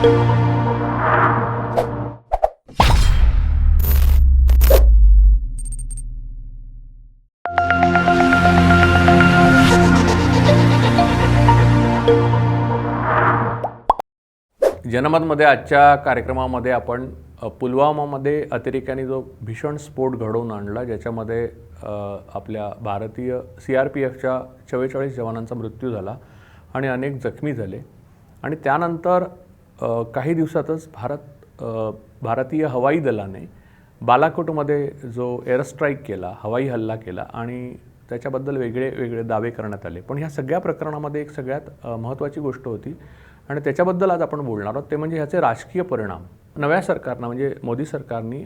जनमतमध्ये आजच्या कार्यक्रमामध्ये आपण पुलवामामध्ये अतिरेक्याने जो भीषण स्फोट घडवून आणला ज्याच्यामध्ये आपल्या भारतीय सी आर पी एफच्या चव्वेचाळीस जवानांचा मृत्यू झाला आणि अनेक जखमी झाले. आणि त्यानंतर काही दिवसातच भारत भारतीय हवाई दलाने बालाकोटमध्ये जो एअरस्ट्राईक केला हवाई हल्ला केला आणि त्याच्याबद्दल वेगळे वेगळे दावे करण्यात आले. पण ह्या सगळ्या प्रकरणामध्ये एक सगळ्यात महत्त्वाची गोष्ट होती आणि त्याच्याबद्दल आज आपण बोलणार आहोत. ते म्हणजे ह्याचे राजकीय परिणाम. नव्या सरकारनं म्हणजे मोदी सरकारनी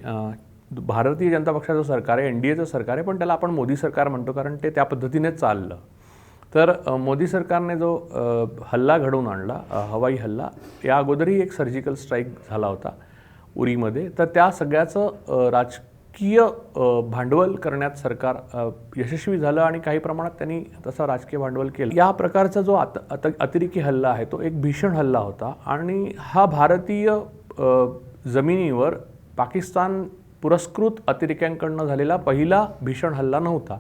भारतीय जनता पक्षाचं सरकार आहे एन डी एचं सरकार आहे पण त्याला आपण मोदी सरकार म्हणतो कारण ते त्या पद्धतीने चाललं. तर मोदी सरकारने जो हल्ला घडवून आणला हवाई हल्ला या अगोदरही एक सर्जिकल स्ट्राईक झाला होता उरीमध्ये. तर त्या सगळ्याचं राजकीय भांडवल करण्यात सरकार यशस्वी झालं आणि काही प्रमाणात त्यांनी तसं राजकीय भांडवल केलं. या प्रकारचा जो आत अत अतिरेकी हल्ला आहे तो एक भीषण हल्ला होता आणि हा भारतीय जमिनीवर पाकिस्तान पुरस्कृत अतिरेक्यांकडनं झालेला पहिला भीषण हल्ला नव्हता.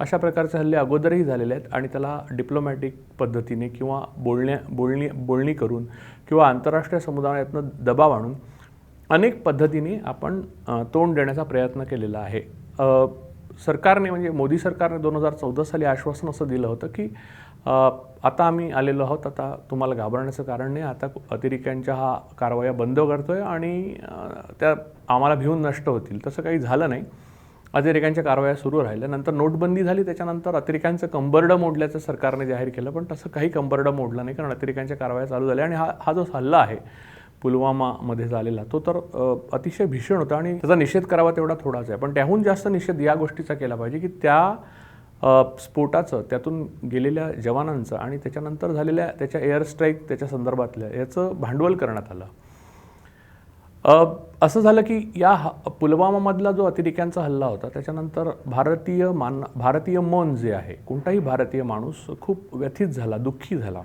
अशा प्रकारचे हल्ले अगोदरही झालेले आहेत आणि त्याला डिप्लोमॅटिक पद्धतीने किंवा बोलण्या बोलणी बोलणी करून किंवा आंतरराष्ट्रीय समुदायातनं दबाव आणून अनेक पद्धतीने आपण तोंड देण्याचा प्रयत्न केलेला आहे. सरकारने म्हणजे मोदी सरकारने दोन हजार चौदा साली आश्वासन असं दिलं होतं की आता आम्ही आलेलो आहोत आता तुम्हाला घाबरण्याचं कारण नाही आता अतिरेक्यांच्या हा कारवाया बंद करतो आहे आणि त्या आम्हाला भिवून नष्ट होतील. तसं काही झालं नाही. अतिरेक्यांच्या कारवाया सुरू राहिल्या. नंतर नोटबंदी झाली त्याच्यानंतर अतिरेक्यांचं कंबरडं मोडल्याचं सरकारने जाहीर केलं पण तसं काही कंबरडं मोडलं नाही कारण अतिरेक्यांच्या कारवाया चालू झाल्या. आणि हा हा जो हल्ला आहे पुलवामामध्ये झालेला तो तर अतिशय भीषण होता आणि त्याचा निषेध करावा तेवढा थोडाच आहे. पण त्याहून जास्त निषेध या गोष्टीचा केला पाहिजे की त्या स्फोटाचं त्यातून गेलेल्या जवानांचं आणि त्याच्यानंतर झालेल्या त्याच्या एअर स्ट्राईक त्याच्या संदर्भातल्या याचं भांडवल करण्यात आलं. असं झालं की या ह- पुलवामामधला जो अतिरेक्यांचा हल्ला होता त्याच्यानंतर भारतीय मान भारतीय मन जे आहे कोणताही भारतीय माणूस खूप व्यथित झाला दुःखी झाला.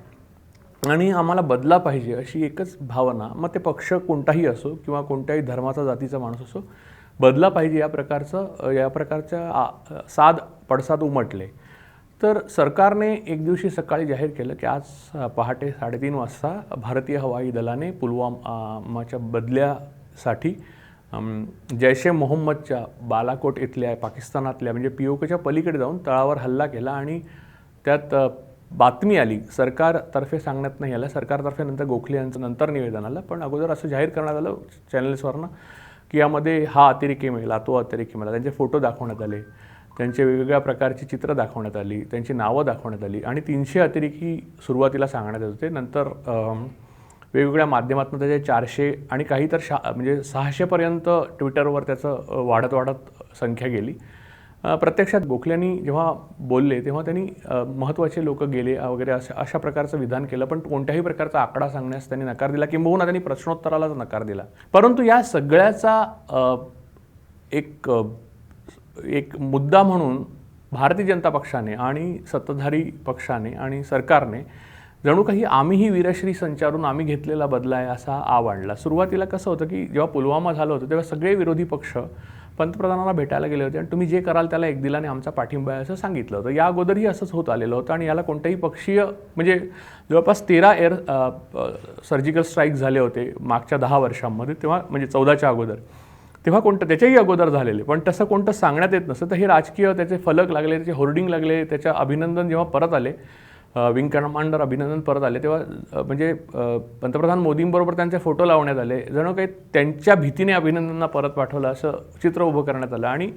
आणि आम्हाला बदला पाहिजे अशी एकच भावना मग ते पक्ष कोणताही असो किंवा कोणत्याही धर्माचा जातीचा माणूस असो बदला पाहिजे या प्रकारचं या प्रकारच्या आ- साद पडसाद उमटले. तर सरकारने एक दिवशी सकाळी जाहीर केलं की आज पहाटे साडेतीन वाजता भारतीय हवाई दलाने पुलवामाच्या बदल्यासाठी जैश ए मोहम्मदच्या बालाकोट इथल्या पाकिस्तानातल्या म्हणजे पी ओ केच्या पलीकडे जाऊन तळावर हल्ला केला आणि त्यात बातमी आली. सरकारतर्फे सांगण्यात नाही आलं. सरकारतर्फे नंतर गोखले यांचं नंतर निवेदन आलं. पण अगोदर असं जाहीर करण्यात आलं चॅनल्सवरनं की यामध्ये हा अतिरेकी मिळाला तो अतिरेकी मिळाला त्यांचे फोटो दाखवण्यात आले. त्यांचे वेगवेगळ्या प्रकारची चित्रं दाखवण्यात आली त्यांची नावं दाखवण्यात आली आणि तीनशे अतिरेकी सुरुवातीला सांगण्यात येत होते. नंतर वेगवेगळ्या माध्यमातून त्याचे चारशे आणि काही तर शा म्हणजे सहाशेपर्यंत ट्विटरवर त्याचं वाढत वाढत संख्या गेली. प्रत्यक्षात गोखल्यांनी जेव्हा बोलले तेव्हा त्यांनी महत्त्वाचे लोक गेले वगैरे अशा अशा प्रकारचं विधान केलं पण कोणत्याही प्रकारचा आकडा सांगण्यास त्यांनी नकार दिला. किंबहुना त्यांनी प्रश्नोत्तरालाच नकार दिला. परंतु या सगळ्याचा एक एक मुद्दा म्हणून भारतीय जनता पक्षाने आणि सत्ताधारी पक्षाने आणि सरकारने जणू काही आम्हीही वीरश्री संचारून आम्ही घेतलेला बदला आहे असा आव आणला. सुरुवातीला कसं होतं की जेव्हा पुलवामा झालं होतं तेव्हा सगळे विरोधी पक्ष पंतप्रधानांना भेटायला गेले होते आणि तुम्ही जे कराल त्याला एक दिलाने आमचा पाठिंबा आहे असं सांगितलं होतं. या अगोदरही असंच होत आलेलं होतं आणि याला कोणत्याही पक्षीय म्हणजे जवळपास तेरा एअर सर्जिकल स्ट्राईक झाले होते मागच्या दहा वर्षांमध्ये तेव्हा म्हणजे चौदाच्या अगोदर. तेव्हा कोणतं त्याच्याही अगोदर झालेले. पण तसं कोणतं सांगण्यात येत नसतं. तर हे राजकीय त्याचे फलक लागले त्याचे होर्डिंग लागले त्याच्या अभिनंदन जेव्हा परत आले विंग कमांडर अभिनंदन परत आले तेव्हा म्हणजे पंतप्रधान मोदींबरोबर त्यांचे फोटो लावण्यात आले. जणू काही त्यांच्या भीतीने अभिनंदनना परत पाठवलं असं चित्र उभं करण्यात आलं. आणि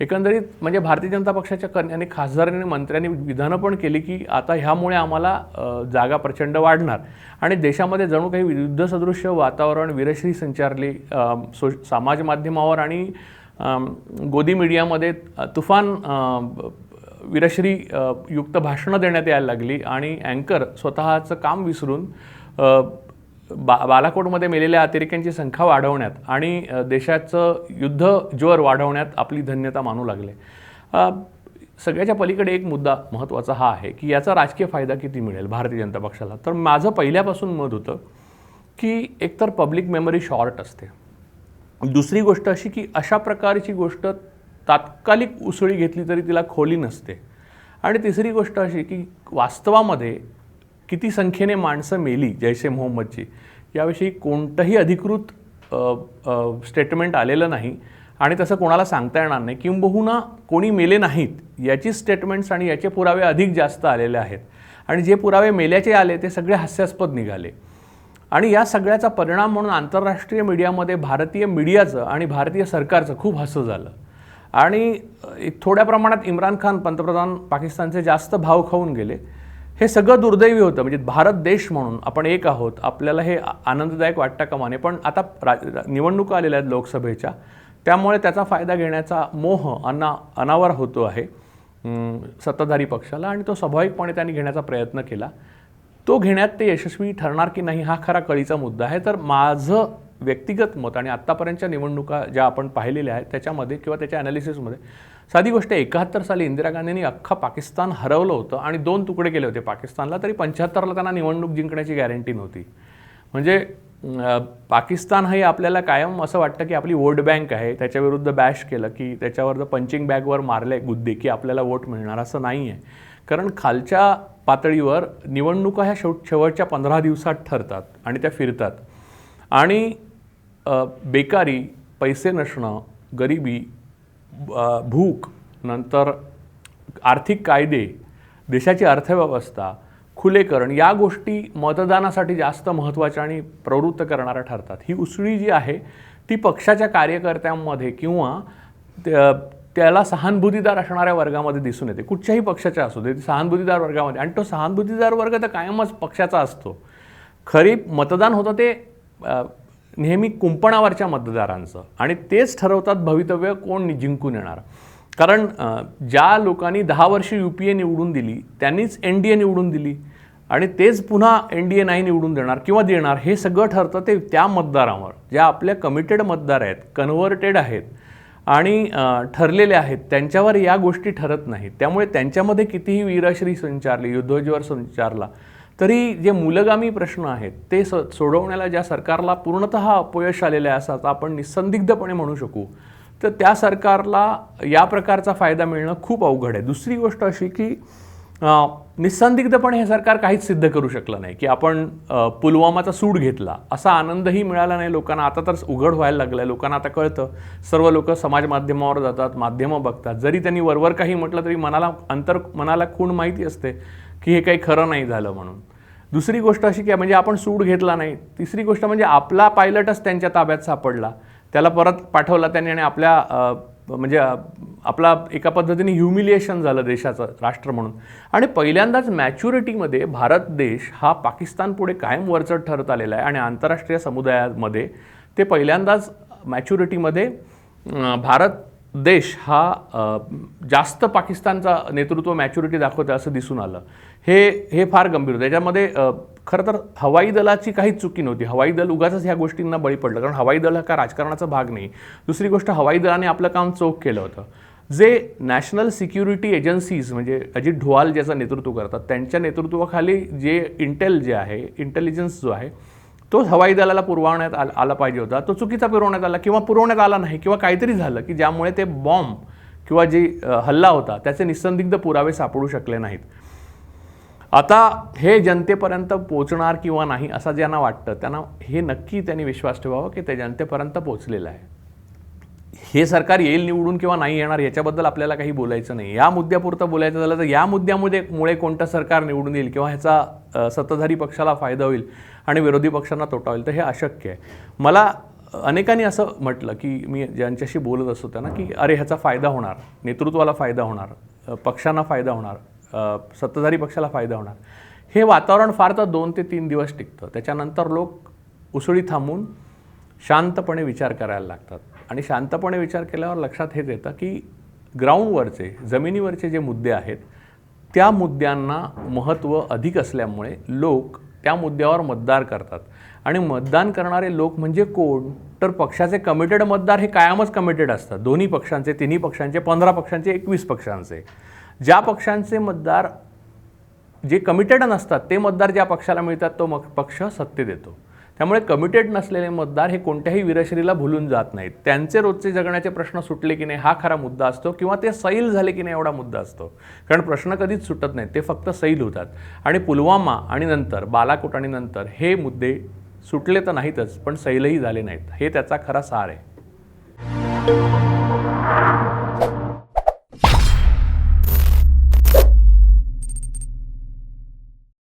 एकंदरीत म्हणजे भारतीय जनता पक्षाच्या कन्याने खासदारांनी मंत्र्यांनी विधानं पण केली की आता ह्यामुळे आम्हाला जागा प्रचंड वाढणार. आणि देशामध्ये जणू काही युद्धसदृश्य वातावरण विरश्री संचारली सो समाज माध्यमावर आणि गोदी मीडियामध्ये तुफान विरश्री युक्त भाषणं देण्यात यायला लागली आणि अँकर स्वतःचं काम विसरून बा बालाकोटमध्ये मेलेल्या अतिरेक्यांची संख्या वाढवण्यात आणि देशाचं युद्ध ज्वर वाढवण्यात आपली धन्यता मानू लागले. सगळ्याच्या पलीकडे एक मुद्दा महत्त्वाचा हा आहे की याचा राजकीय फायदा किती मिळेल भारतीय जनता पक्षाला? तर माझं पहिल्यापासून मत होतं की एकतर पब्लिक मेमरी शॉर्ट असते. दुसरी गोष्ट अशी की अशा प्रकारची गोष्ट तात्कालिक उसळी घेतली तरी तिला खोली नसते. आणि तिसरी गोष्ट अशी की वास्तवामध्ये किती संख्येने माणसं मेली जैशे मोहम्मदची? याविषयी कोणतंही अधिकृत स्टेटमेंट आलेलं नाही आणि तसं कोणाला सांगता येणार नाही. किंबहुना कोणी मेले नाहीत याची स्टेटमेंट्स आणि याचे पुरावे अधिक जास्त आलेले आहेत. आणि जे पुरावे मेल्याचे आले ते सगळे हास्यास्पद निघाले. आणि या सगळ्याचा परिणाम म्हणून आंतरराष्ट्रीय मीडियामध्ये भारतीय मीडियाचं आणि भारतीय सरकारचं खूप हसं झालं. आणि थोड्या प्रमाणात इम्रान खान पंतप्रधान पाकिस्तानचे जास्त भाव खाऊन गेले. हे सगळं दुर्दैवी होतं. म्हणजे भारत देश म्हणून आपण एक आहोत. आपल्याला हे आनंददायक वाटतं का माने? पण आता रा निवडणुका आलेल्या आहेत लोकसभेच्या. त्यामुळे त्याचा फायदा घेण्याचा मोह अना अनावर होतो आहे. सत्ताधारी पक्षाला आणि तो स्वाभाविकपणे त्यांनी घेण्याचा प्रयत्न केला. तो घेण्यात ते यशस्वी ठरणार की नाही हा खरा कळीचा मुद्दा आहे. तर माझं व्यक्तिगत मत आणि आत्तापर्यंतच्या निवडणुका ज्या आपण पाहिलेल्या आहेत त्याच्यामध्ये किंवा त्याच्या ॲनालिसिसमध्ये साधी गोष्ट एकाहत्तर साली इंदिरा गांधींनी अख्खा पाकिस्तान हरवलं होतं आणि दोन तुकडे केले होते पाकिस्तानला तरी पंच्याहत्तरला त्यांना निवडणूक जिंकण्याची गॅरंटी नव्हती. म्हणजे पाकिस्तान हे आपल्याला कायम असं वाटतं की आपली वोट बँक आहे त्याच्याविरुद्ध बॅश केलं की त्याच्यावर जर पंचिंग बॅगवर मारले गुद्दे की आपल्याला वोट मिळणार असं नाही आहे कारण खालच्या पातळीवर निवडणुका ह्या शेवट शेवटच्या पंधरा दिवसात ठरतात आणि त्या फिरतात. आणि बेकारी पैसे नसणं गरिबी भूक नंतर आर्थिक कायदे देशाची अर्थव्यवस्था खुलेकरण या गोष्टी मतदानासाठी जास्त महत्त्वाच्या आणि प्रवृत्त करणाऱ्या ठरतात. ही उसळी जी आहे ती पक्षाच्या कार्यकर्त्यांमध्ये किंवा त्या- त्याला सहानुभूतीदार असणाऱ्या वर्गामध्ये दिसून येते. कुठच्याही पक्षाच्या असू दे सहानुभूतीदार वर्गामध्ये. आणि तो सहानुभूतीदार वर्ग तर कायमच पक्षाचा असतो. खरी मतदान होतं ते नेहमी कुंपणावरच्या मतदारांचं. आणि तेच ठरवतात भवितव्य कोण जिंकून येणार. कारण ज्या लोकांनी दहा वर्ष यू पी ए निवडून दिली त्यांनीच एन डी ए निवडून दिली. आणि तेच पुन्हा एन डी ए नाही निवडून देणार किंवा देणार हे सगळं ठरतं ते त्या मतदारावर. ज्या आपल्या कमिटेड मतदार आहेत कन्व्हर्टेड आहेत आणि ठरलेले आहेत त्यांच्यावर या गोष्टी ठरत नाहीत. त्यामुळे त्यांच्यामध्ये कितीही वीरश्री संचारली युद्धज्वर संचारला तरी जे मूलगामी प्रश्न आहेत ते स सोडवण्याला ज्या सरकारला पूर्णतः अपयश आलेलं आहे असं आता आपण निसंदिग्धपणे म्हणू शकू तर त्या सरकारला या प्रकारचा फायदा मिळणं खूप अवघड आहे. दुसरी गोष्ट अशी की निसंदिग्धपणे हे सरकार काहीच सिद्ध करू शकलं नाही की आपण पुलवामाचा सूड घेतला असा आनंदही मिळाला नाही लोकांना. आता तर उघड व्हायला लागलं आहे लोकांना आता कळतं. सर्व लोक समाज माध्यमावर जातात माध्यमं बघतात. जरी त्यांनी वरवर काही म्हटलं तरी मनाला अंतर मनाला खूण माहिती असते की हे काही खरं नाही झालं म्हणून. दुसरी गोष्ट अशी की म्हणजे आपण सूड घेतला नाही. तिसरी गोष्ट म्हणजे आपला पायलटच त्यांच्या ताब्यात सापडला. त्याला परत पाठवला त्यांनी आणि आपल्या म्हणजे आपला एका पद्धतीने ह्युमिलिएशन झालं देशाचं राष्ट्र म्हणून. आणि पहिल्यांदाच मॅच्युरिटीमध्ये भारत देश हा पाकिस्तान पुढे कायम वरचढ ठरत आलेला आहे आणि आंतरराष्ट्रीय समुदायामध्ये ते पहिल्यांदाच मॅच्युरिटीमध्ये भारत देश हा जास्त पाकिस्तानचा नेतृत्व मॅच्युरिटी दाखवतं असं दिसून आलं. हे हे फार गंभीर होतं. त्याच्यामध्ये खरं तर हवाई दलाची काहीच चुकी नव्हती. हवाई दल उगाच ह्या गोष्टींना बळी पडलं. कारण हवाई दल हा का राजकारणाचा भाग नाही. दुसरी गोष्ट हवाई दलाने आपलं काम चोख केलं होतं. जे नॅशनल सिक्युरिटी एजन्सीज म्हणजे अजित ढोवाल ज्याचं नेतृत्व करतात त्यांच्या नेतृत्वाखाली जे इंटेल जे आहे इंटेलिजन्स जो आहे तो हवाई दलाला पुरवण्यात आला आला पाहिजे होता. तो चुकीचा पुरवण्यात आला किंवा पुरवण्यात आला नाही किंवा काहीतरी झालं की ज्यामुळे ते बॉम्ब किंवा जे हल्ला होता त्याचे निसंदिग्ध पुरावे सापडू शकले नाहीत. आता हे जनतेपर्यंत पोचणार किंवा नाही असं ज्यांना वाटतं त्यांना हे नक्की त्यांनी विश्वास ठेवावा की ते जनतेपर्यंत पोचलेलं आहे. हे सरकार येईल निवडून किंवा नाही येणार याच्याबद्दल आपल्याला काही बोलायचं नाही. या मुद्द्यापुरतं बोलायचं झालं तर या मुद्द्यामध्ये मुळे कोणतं सरकार निवडून येईल किंवा ह्याचा सत्ताधारी पक्षाला फायदा होईल आणि विरोधी पक्षांना तोटा होईल तर हे अशक्य आहे. मला अनेकांनी असं म्हटलं की मी ज्यांच्याशी बोलत असतो त्यांना की अरे ह्याचा फायदा होणार नेतृत्वाला फायदा होणार पक्षांना फायदा होणार. सत्ताधारी पक्षाला फायदा होणार. हे वातावरण फार तर दोन ते तीन दिवस टिकतं. त्याच्यानंतर लोक उसळी थांबून शांतपणे विचार करायला लागतात. आणि शांतपणे विचार केल्यावर लक्षात हेच येतं की ग्राउंडवरचे जमिनीवरचे जे मुद्दे आहेत त्या मुद्द्यांना महत्त्व अधिक असल्यामुळे लोक त्या मुद्द्यावर मतदार करतात. आणि मतदान करणारे लोक म्हणजे कोण? तर पक्षाचे कमिटेड मतदार हे कायमच कमिटेड असतात. दोन्ही पक्षांचे तिन्ही पक्षांचे पंधरा पक्षांचे एकवीस पक्षांचे. ज्या पक्षांचे मतदार जे कमिटेड नसतात ते मतदार ज्या पक्षाला मिळतात तो मग पक्ष सत्य देतो. त्यामुळे कमिटेड नसलेले मतदार हे कोणत्याही वीरश्रीला भुलून जात नाहीत. त्यांचे रोजचे जगण्याचे प्रश्न सुटले की नाही हा खरा मुद्दा असतो किंवा ते सैल झाले की नाही एवढा मुद्दा असतो. कारण प्रश्न कधीच सुटत नाहीत ते फक्त सैल होतात. आणि पुलवामा आणि नंतर बालाकोट आणि नंतर हे मुद्दे सुटले तर नाहीतच पण सैलही झाले नाहीत. हे त्याचा खरा सार आहे.